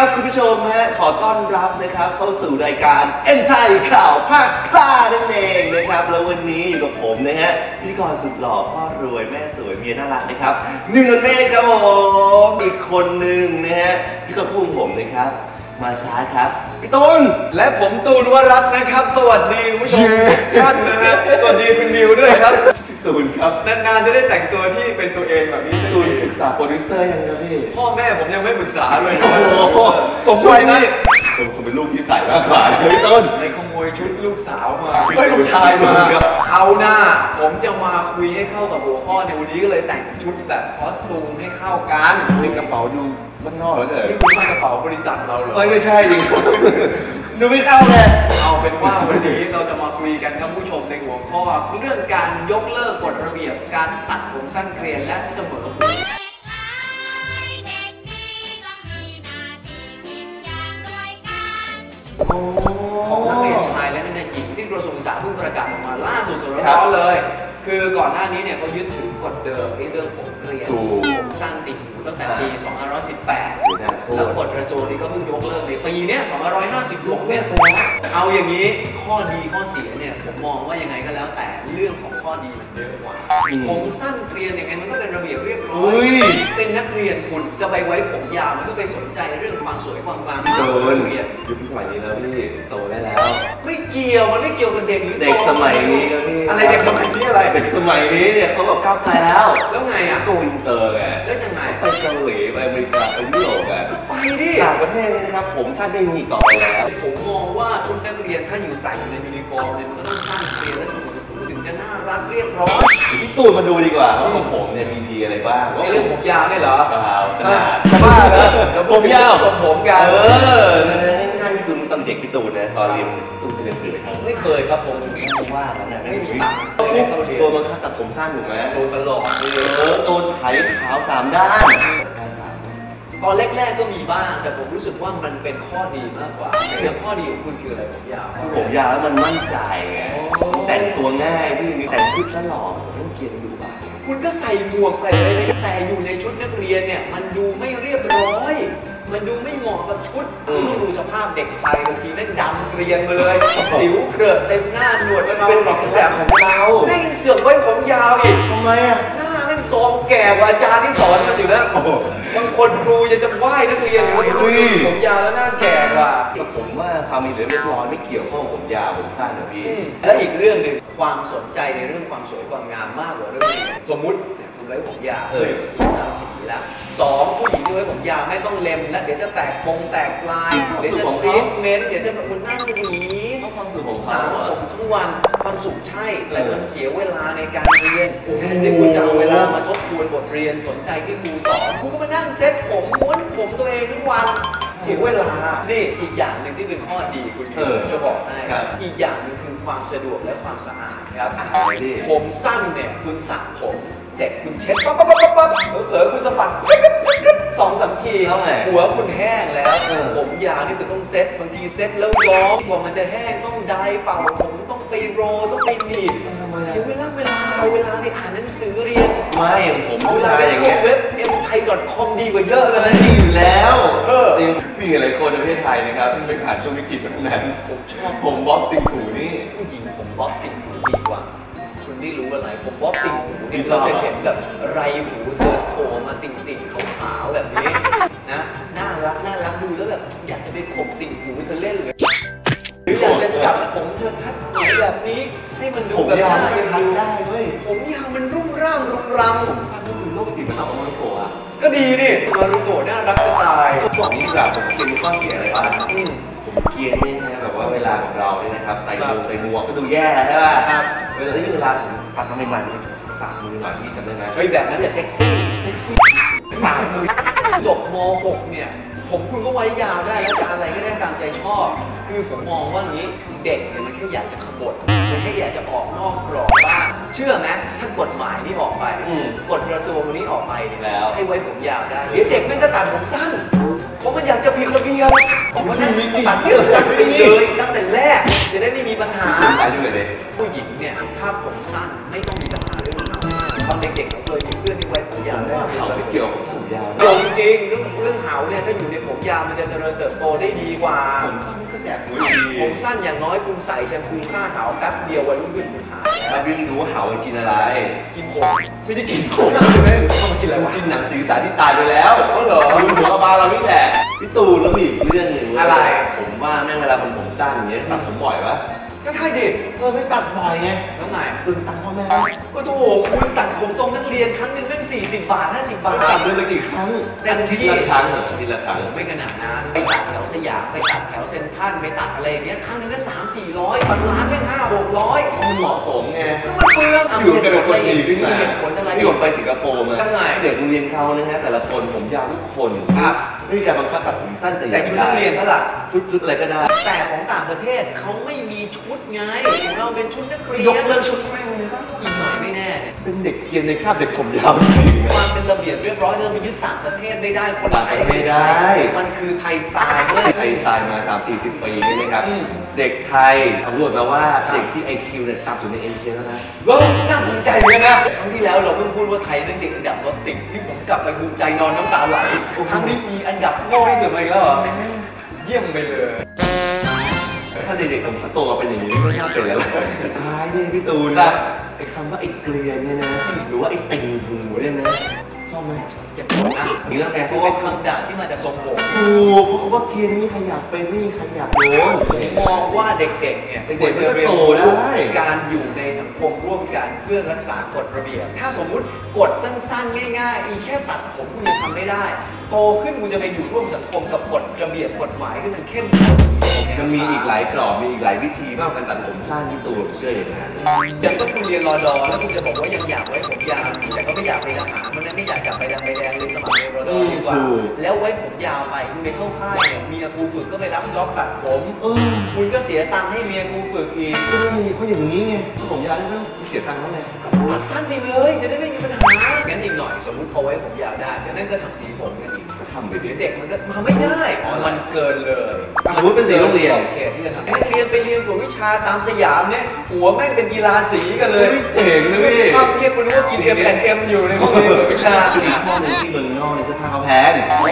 ครับคุณผู้ชมฮะขอต้อนรับนะครับเข้าสู่รายการเอ็นไทยข่าวภาคซ่านั่นเองนะครับ แล้ววันนี้อยู่กับผมนะฮะพิธีกรสุดหล่อพ่อรวยแม่สวยเมียน่ารักนะครับหนึ่งกับเมฆครับผมอีกคนหนึ่งนะฮะที่ก็คู่ผมนะครับ มาช้าครับพี่ต้นและผมตูนวรัตน์นะครับ สวัสดีคุณผู้ชมทุกท่านนะฮะสวัสดีคุณนิวด้วยครับ ตูนครับนานๆจะได้แต่งตัวที่เป็นตัวเองแบบนี้สักตูทีนปรึกษาโปรดิวเซอร์ยังครับพี่พ่อแม่ผมยังไม่ปรึกษาเลยโอ้โหสมควรนี่ ผมผมเป็นลูกที่ใส่มากกว่านะพี่ต้นในขโมยชุดลูกสาวมาไม่ลูกชายมาครับเอาหน้า ผมจะมาคุยให้เข้ากับหัวข้อในวันนี้ก็เลยแต่งชุดแบบคอสตูมให้เข้ากันเป็นกระเป๋าดูบ้านนอกแล้วเกินนี่คุณมากระเป๋าบริษัทเราเหรอเอ้ยไม่ใช่จริงดูไม่เข้าเลยเอาเป็นว่าวันนี้เราจะมาคุยกันครับผู้ชมในหัวข้อ เรื่องการยกเลิกกฎระเบียบการตัดผมสั้นเกรียนและเสมอ ของนักเรียนชายและนักเรียนหญิงที่กระทรวงศึกษาเพิ่งประกาศออกมาล่าสุดสดร้อนๆเลย คือก่อนหน้านี้เนี่ยเขายึดถือกฎเดิมในเรื่องผมเกรียนถูกผมสั้นติ่งหูตั้งแต่ปีอยู่2518 นะโคตรแล้วกฎกระทรวงนี้ก็เพิ่งยกเลิกในปีเนี้ย2556เนี่ยเอาอย่างนี้ข้อดีข้อเสียเนี่ยผมมองว่ายังไงก็แล้วแต่เรื่องของข้อดีมันเยอะกว่าอืมผมสั้นเกรียนยังไงมันก็เป็นระเบียบเรียบร้ออุ้ย ย เป็นนักเรียนคุณจะไปไว้ผมยาวมันก็ไปสนใจเรื่องความสวยความงามโดมากกว่านนักเรียนยุคสมัยนี้แล้วพี่โตได้แล้ว ไม่เกี่ยวมันไม่เกี่ยวกับเด็กหรือเด็กสมัยนี้ครับพี่ อะไรเด็กสมัยนี้อะไร เด็กสมัยนี้เนี่ยเขาแบบก้าวไกลแล้ว แล้วไงอะโกอินเตอร์ไงแล้วยังไงไปเกาหลีไปอเมริกาไปยุโรปอะไปดิต่างประเทศเนี่ยนะครับผมคาดไม่มีอีกต่อไปแล้ว ผมมองว่าชุดนักเรียนถ้าอยู่ใส่อยู่ในยูนิฟอร์มเนี่ยมันก็ต้องสั้นเรียนและสมุดหูถึงจะน่ารักเรียบร้อยพี่ตูนมาดูดีกว่าว่าของผมเนี่ยมีดีอะไรบ้างไอ้เรื่องผมยาวเนี่ยเหรอเปล่าขนาดจะบ้าเหรอผมยาวทรงผมกันเออ เด็กพี่ตูนนะตอนเรียนพี่ตูนไปเรียนสื่อไหมครับไม่เคยครับผมไม่ว่าแล้วนะไม่มีตังค์ไม่ได้เข้าเรียนตัวมันคัดตัดผมสั้นถูกไหมโดนตลอดเออตัวไถขาวสามด้านด้านสามตอนแรกๆก็มีบ้างแต่ผมรู้สึกว่ามันเป็นข้อดีมากกว่าอย่างข้อดีของคุณคืออะไรผมยาวคือผมยาวแล้วมันมั่นใจไงโอ้แต่งตัวง่ายพี่มีแต่งชุดแล้วหล่อผมต้องเกียนอยู่บ้างคุณก็ใส่หมวกใส่อะไรเลยแต่อยู่ในชุดนักเรียนเนี่ยมันดูไม่เรียบร้อย มันดูไม่เหมาะกับชุดคุณต้องดูสภาพเด็กไทยบางทีแม่งดำเกรียนมาเลย สิวเกลือะเต็มหน้าหนวดมันเป็นแบบแบบของเราแม่งเสือกไว้ผมยาวอีกทำไมอะหน้าแม่งโทรมแก่กว่าอาจารย์ที่สอนมันอยู่แล้วโอ้โหบางคนครูจะจะไหว้นักเรียนอยู่แล้วอุ้ยผมยาวแล้วหน้าแก่กว่าผมว่าความมีเหลือเรียบร้อยไม่เกี่ยวข้องกับผมยาวผมสั้นนะพี่และอีกเรื่องหนึ่งความสนใจในเรื่องความสวยความงามมากกว่าเรื่องเรียนสมมุติเนี่ยคุณ ไว้ผมยาวเออทำสีแล้วสองผู้หญิงที่ไว้ผมยาวไม่ต้องเล็มแล้วเดี๋ยวจะแตกปงแตกปลายเดี๋ยวจะทรีทเมนต์เดี๋ยวจะแบบคุณนั่งหนีเพราะความสุขของสาเขามอะผมทั้งวันความสุขใช่ แต่เออมันเสียเวลาในการเรียนโอ้โหแทนที่คุณจะเอาเวลามาทบทวนบทเรียนสนใจที่ครูสอนครูก็มานั่งเซ็ตผมม้วนผมตัวเองทุกวันเสียเวลา นี่อีกอย่างหนึ่งที่เป็นข้อดีคุณเออจะบอกให้ครับอีกอย่างหนึ่งคือความสะดวกและความสะอาดครับอะไรพี่ผมสั้นเนี่ยคุณสระผม เสร็จคุณเช็ดปั๊บปั๊บปั๊บปั๊บปั๊บเผลอๆคุณสะบัดกึ๊บกึ๊บกึ๊บกึ๊บสองสามทีแล้วไงหัวคุณแห้งแล้วเออผมยาวนี่คือต้องเซ็ตบางทีเซ็ตแล้วย้อมกว่ามันจะแห้งต้องไดร์เป่าผมต้องไปโรลต้องไปหนีบเสียเวลาเวลาเอาเวลาไปอ่านหนังสือเรียนไม่อย่างผมเอาผู้เวลาชายไปอย่างเข้าเงี้ยเว็บ m t h a i c o m ดีกว่าเยอะเลยนั่นะนดีอยู่แล้วเออแต่ยังมีหลายคนในประเทศไทยนะครับที่ไปผ่านช่วงวิกฤตแบบนั้นผมชอบผมบ๊อบติงหูนี่ผู้หญิงผมบ๊อบติ่งหูดีกว่า คุณได้รู้อะไร ผมบ๊อบติ่งหูที่นี่ชอบเราจะเห็นแบบไรหูเธอโผล่มาติ่งติ่งๆขาวๆแบบนี้นะน่ารักน่ารักดูแล้วแบบอยากจะไปขบติ่งหูเธอเล่นเลยหรืออยากจะจับผมเธอทัดหูแบบนี้ให้มันดูผมแบบยาวน่าไม่เอ็นทันดูได้เว้ยผมยาวมันรุ่มร่างรุงรังผมสั้นก็คือโรคจิตมันเอาออกมาโผล่อะก็ดีนี่มารุโกะน่ารักจะตายบอกนี้ดีกว่าผมเกลียดมีข้อเสียอะไรบ้างอืมผม เกลียดนี่นะแบบว่าเวลาของเราเนี่ยนะครับใส่หมวกใส่หมวกก็ดูแย่แล้วใช่ป่ะครับเวลาที่เวลาผมตัดทำใหม่ๆมันจะสามมือหน่อยพี่จำได้ไหมเฮ้ยแบบนั้นอย่าเซ็กซี่เซ็กซี่สามมือจบม .6 เนี่ยผมคุณก็ไว้ยาวได้แล้วจะอะไรก็ได้ตามใจชอบ คือผมมองว่างี้เด็กเนี่ยมันแค่อยากจะขบฏมันแค่อยากจะออกนอกกรอบบ้างเชื่อไหมถ้ากฎหมายนี้ออกไปอืมกฎกระทรวงนี้ออกไปเนี่ยแล้ว ให้ไว้ผมยาวได้เดี๋ยวเด็กแม่งก็ตัดผมสั้นเพ ราะมันอยากจะผิดระเบียบผมว่านั่นตัดผมสั้นไปเลยตั้งแต่แรกจะได้ไม่มีปัญหาตายด้วยเลยผู้หญิงเนี่ยถ้าผมสั้นไม่ต้องมีปัญหาเรื่องหนาว ตอนเด็กๆผมเคยมีเพื่อนที่ไว้ผมยาวได้เขาไม่เกี่ยวกับผมยาวเดี๋ยวจริงๆเรื่องเรื่องเหาเนี่ยถ้าอยู่ในผมยาวมันจะเจริญเติบโตได้ดีกว่าผมสั้นก็แดกหัวดีผมสั้นอย่างน้อยคุณใส่แชมพูฆ่าเหาแป๊บเดียววันรุ่งขึ้นคุณหายแล้แล้ววพี่รู้ว่าเห่ามันกินอะไร กินผมไม่ได้กินผมไม่ได้กินอะไรกินหนังศีรษะที่ตายไปแล้วก็เหรอดูหัวกระบาลเรานี่แหละพี่ตูนแล้วมีอีกเรื่องหนึ่งเว้ยอะไร ผมว่าแม่งเวลาคนผมสั้นอย่างเงี้ยตัดผมบ่อยปะ ก็ใช่ดิเออไม่ตัดบ่อยไงแล้วไงตึงตังค์พ่อแม่โอ้โหคุณตัดผมตรงนักเรียนครั้งหนึ่งเรื่อง40 บาท 50 บาทตัดเดือนละกี่ครั้งเต็มที่อาทิตย์ละครั้งเหรออาทิตย์ละครั้งไม่ขนาดนั้นไปตัดแถวสยามไปตัดแถวเซ็นทรัลไปตัดอะไรอย่างเงี้ยครั้งหนึงก็สามสี่ร้อยบางร้านแม่งห้าหกร้อยมันเหมาะสมไงมันเปลืองอยู่เป็นคนดีขึ้นมาเหตุผลอะไรพี่ผมไปสิงคโปร์มายังไงเด็กโรงเรียนเขานะฮะแต่ละคนผมยาวทุกคนครับไม่มีการบังคับตัดผมสั้นแต่อใส่ย่างชุดใดนักเรียนปะล่ะชุดชุดอะไรก็ได้แต่ของต่างประเทศเขาไม่มีชุดไงของเราเป็นชุดนักเรียนยกเลิกชุดแม่งเลยปะอีกหน่อยไม่แน่ เป็นเด็กเกรียนในคาบเด็กผมยาวจริงๆคนะวามเป็นระเบียบเรียบร้อยเดินไปยึดต่างประเทศไม่ได้คนต่างไทปยระเทศได้ มันคือไทยสไตล์เว้ย ไทยสไตล์มา 3 4 0 ปีนี่นะครับ อืม เด็กไทยสำรวจมาว่าเด็กที่ IQ เนี่ยต่ำสุดในเอเชียแล้วนะว้าวน่าภูมิใจเลยนะ ครั้งที่แล้วเราเพิ่งพูดว่าไทยเป็นเด็กอันดับรถติดนี่ผมกลับไปภูมิใจนอนน้ำตาไหลครั้งนี้มีอันดับโลกที่สุดมาอีกแล้วเหรอเยี่ยมไปเลย ถ้าเด็กๆผมสโตมาเป็นอย่างนี้ไม่น่าเป็นแล้วสุดท้ายเนี่ยพี่ตูนครันะบไอ้คำว่าไอ้เกลียนเนี่ยนะหรือว่าไอ้ติ่งหูเนี่ยนะ ชอบไหมจะบอกนะนี่แล้วไงคือเป็นคำด่าที่มาจากทรงผมถูกเพราะเขาว่าเกลียนนี่ขยับไปนี่ขยับโน้นผมมองว่าเด็กๆเนี่ยเด็กๆควรจะเรียนมันก็โตรู้ได้การอยู่ในสังคมร่วมกันเพื่อรักษากฎระเบียบ ถ้าสมมุติกฎสั้นๆง่ายๆ อีแค่ตัดผมคุณยังทำไม่ได้ โตขึ้นคุณจะไปอยู่ร่วมสังคมกับกฎระเบียบกฎหมายที่มันเข้มข้นมันมีอีกหลายกรอบมีอีกหลายวิธีมากกว่าการตัดผมสั้นที่ตูนผมเชื่ออย่างนั้นอย่างก็คุณเรียนรอดอแล้วคุณจะบอกว่ายังอยากไว้ผมยาวอยู่แต่ก็ไม่อยากไปทหารมันนั้นไม่อยากกลับไปดำไปแดงเลยสมัครเรียนรอดอดีกว่าถูกแล้วไว้ผมยาวไปคุณไปเข้าค่ายเนี่ยเมียครูฝึกก็ไปรับจ็อบตัดผมเออคุณก็เสียตังค์ให้เมียครูฝึกอีกก็ไม่มีเพราะอย่างนี้ไงผมยาวได้ไม่ต้องเสียตังค์แล้วไงตัดสั้นไปเลย จะได้ไม่มีปัญหางั้นอีกหน่อยสมมติเอาไว้ผมยาวได้เดี๋ยวนั่นก็ทำสีผมกันอีกก็ทำไปดิเดี๋ยวเด็กมันก็มาไม่ได้ มันเกินเลยสมมติเป็นสีโรงเรียนโอเคที่จะทำนักเรียนไปเรียนกวดวิชาตามสยามเนี่ยหัวแม่งเป็นกีฬาสีกันเลยเจ๋งนะพี่ภาพเพียคุณนึกว่ากินเอ็มแอนเอ็มอยู่ในห้องเรียนกวดวิชาคืออีกข้อหนึ่งที่เมืองนอกเนี่ยเสื้อผ้าเขาแพงอ๋อ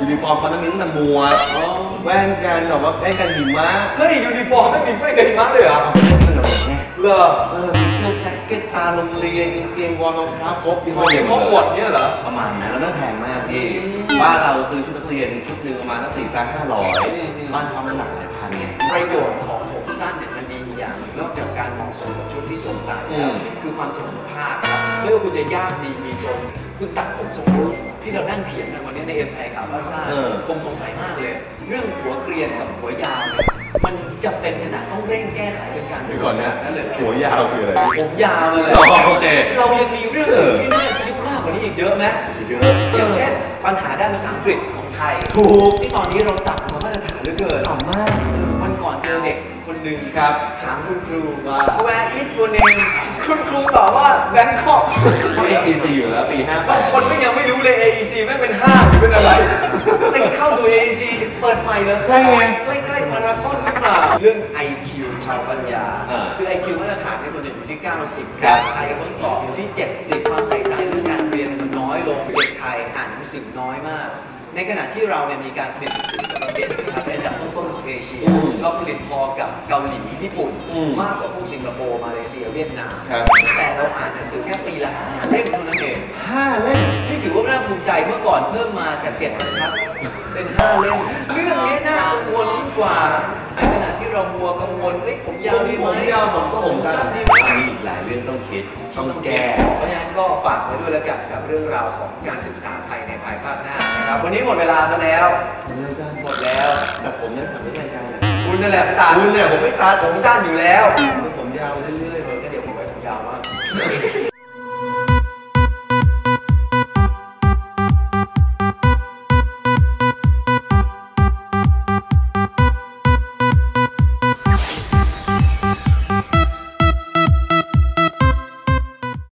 ยูนิฟอร์มเขาต้องมีตั้งแต่หมวกอ๋อแว่นกันแบบว่าแว่นกันหิมะเฮ้ยยูนิฟอร์มไม่มีไม่เคยหิมะเลยเหรอเอาไปเล่นขนมไงเหรอเออมีเสื้อแจ็คเก็ตตาโรงเรียนกางเกงวอร์มรองเท้าครบยี่ห้อเขาเดีเรียยวกหมว่าดอเลวยดเนี่ยเหรอประมาณนั้นแล้วมันแพงมากพี่อืม บ้านเราซื้อชุดนักเรียนชุดหนึ่งประมาณสักสี่สักห้าร้อยอืมอืมบ้านเขามันหลักหลายพันไงประโยชน์ของผมสั้นเนี่ยมันดีอย่างหนึ่งนอกจากการเหมาะสมกับชุดที่สวมใส่อืแล้วมคือความเสมอภาคครับไม่ว่าคุณจะยากดีมีจนคุณตัดผมทรงรูปที่เรานั่งเถียงกันวันนี้ในเอ็มไทยข่าวบ้านซ่าผมสงสัยมากเลย เรื่องหัวเกรียนกับหัวยาวเนี่ยมันจะเป็นขนาดต้องเร่งแก้ไขเป็นการเดี๋ยวก่อนนะนั่นเลยหัวยาวคืออะไรผมยาวเลยอ๋อโอเคเรายังมีเรื่องอื่นที่น่าคิดมากกว่านี้อีกเยอะไหมเยอะอย่างเช่น ปัญหาด้านภาษาอังกฤษของไทยถูกที่ตอนนี้เราตัดมามาตรฐานเหลือเกินต่ำมากวันก่อนเจอเด็กคนหนึ่งครับถามคุณครูว่า Where is your name คุณครูตอบว่า Bangkok เขา AEC อยู่แล้วปี58บางคนไม่ยังไม่รู้เลย AEC ไม่งเป็นห้างหรือเป็นอะไรไม่เข้าสู่ AEC เปิดใหม่เลยใช่ไงใกล้ๆมาราธอนหรือเปล่าเรื่อง IQ ชาวปัญญาอ่าคือ IQ มาตรฐานเนี่ยควรจะอยู่ที่ 90ครับไทยทดสอบอยู่ที่ 70 ความใส่ใจเรื่องการเรียนมันน้ อยลงเด็กไทยอ่านหนังสือน้อยมาก ในขณะที่เราเนี่ยมีการผลิตหนังสือสำหรับเด็กนะครับเป็นอันดับต้นๆของเอเชียอืมเราผลิตพอกับเกาหลีญี่ปุ่นอืมมากกว่าพวกสิงคโปร์มาเลเซียเวียดนาม ครับ แต่เราอ่านหนังสือแค่ปีละห้าเล่มเท่านั้นเองห้าเล่มนี่ถือว่าน่าภูมิใจเมื่อก่อนเพิ่มมาจากเจ็ดนะครับ เป็นห้าเล่มเรื่องนี้น่ากังวลยิ่งกว่าในขณะที่ เรามัวกังวลเฮ้ยผมยาวดีไหมผมยาวผมก็ผมสั้นดีไหมมีอีกหลายเรื่องต้องคิดต้องแก้เพราะฉะนั้นก็ฝากไว้ด้วยแล้วกันกับเรื่องราวของการศึกษาไทยในภายภาคหน้านะครับวันนี้หมดเวลาซะแล้วผมเร็วสั้นหมดแล้วแต่ผมนี่ยทำไม่รายการคุณนั่นแหละตาคุณเนี่ยผมไม่ตัดผมสั้นอยู่แล้วผมยาวเรื่อยๆเออก็เดี๋ยวผมไว้ผมยาวมาก